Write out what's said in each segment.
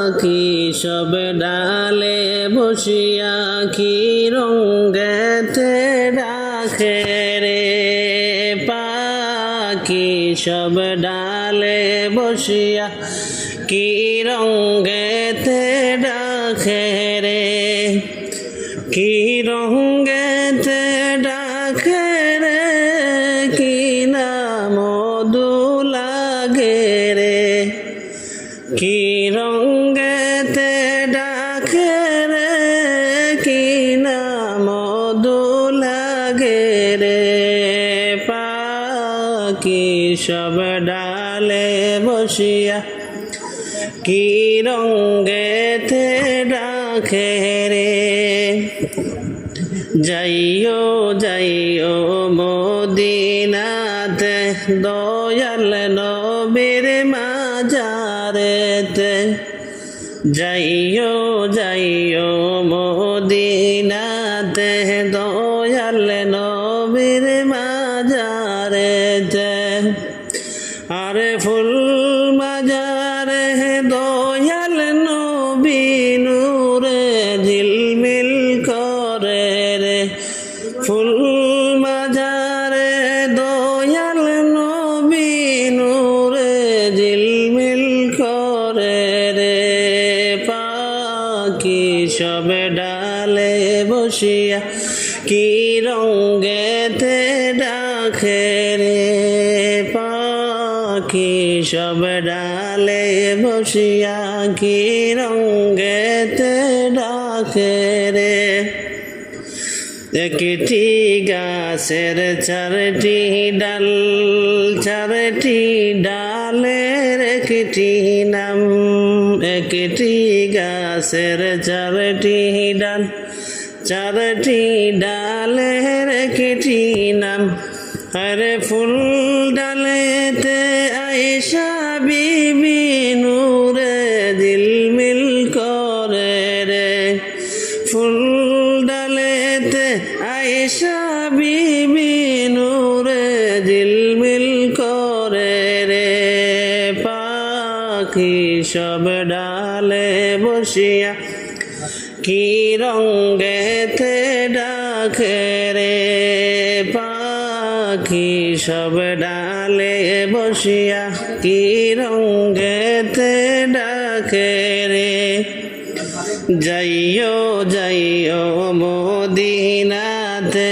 পাখি সব ডালে বসিয়া কি রঙ্গেতে রাখে রে? পাখি সব ডালে বসিয়া কি রঙ্গেতে রাখে রে? কি রঙ্গেতে ডাকে রে? কি নাম লাগে রে? কি রঙ্গেতে পাখি সব ডালে বসিয়া? কি রঙ্গেতে ডাকে রে? যাইও যাইও মদিনাতে, দয়াল নবীর মাজারেতে। যাইও যাইও মদিনাতে, দয়াল নবীর মাজারেতে। আরে ফুল মাজারে দয়াল নবী নূরে ঝিলমিল করে রে। ফুল মাজারে দয়াল নবী নূরে ঝিলমিল করে রে। পাখি সব ডালে বসিয়া কি রঙ্গেতে ডাকে রে। পাখি সব ডালে বসিয়া কি রঙ্গেতে ডাকে রে? একটি গাছের চারটি ডাল, চারটি ডালের একটি নাম। একটি গাছের চারটি ডাল, চারটি ডালের একটি নাম। আরে ফুল ডালেতে আইসা বিবি নূরে দিল মিল করে রে। ফুল ডালেতে আইসা বিবি নূরে ঝিলমিল করে রে। পাখি সব ডালে বসিয়া কি রঙ্গেতে ডাকে রে। পাখি সব ডালে বসিয়া কি রঙ্গেতে ডাকে রে? যাইও যাইও মদিনাতে,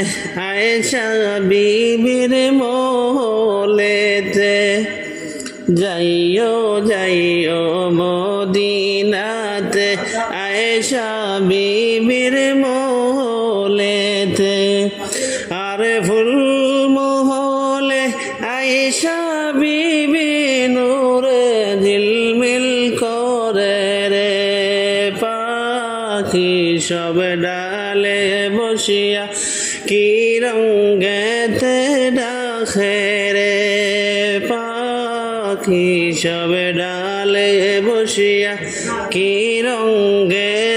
আয়েশা বিবির মোলেতে যাইও যাইও মদিনাতে, আয়েশা বিবির মোলেতে বিবি নূরে ঝিলমিল করে রে। পাখি সব ডালে বসিয়া কি রঙ্গেতে ডাকে রে। পাখি সব ডালে বসিয়া কি রঙ্গেতে ডাকে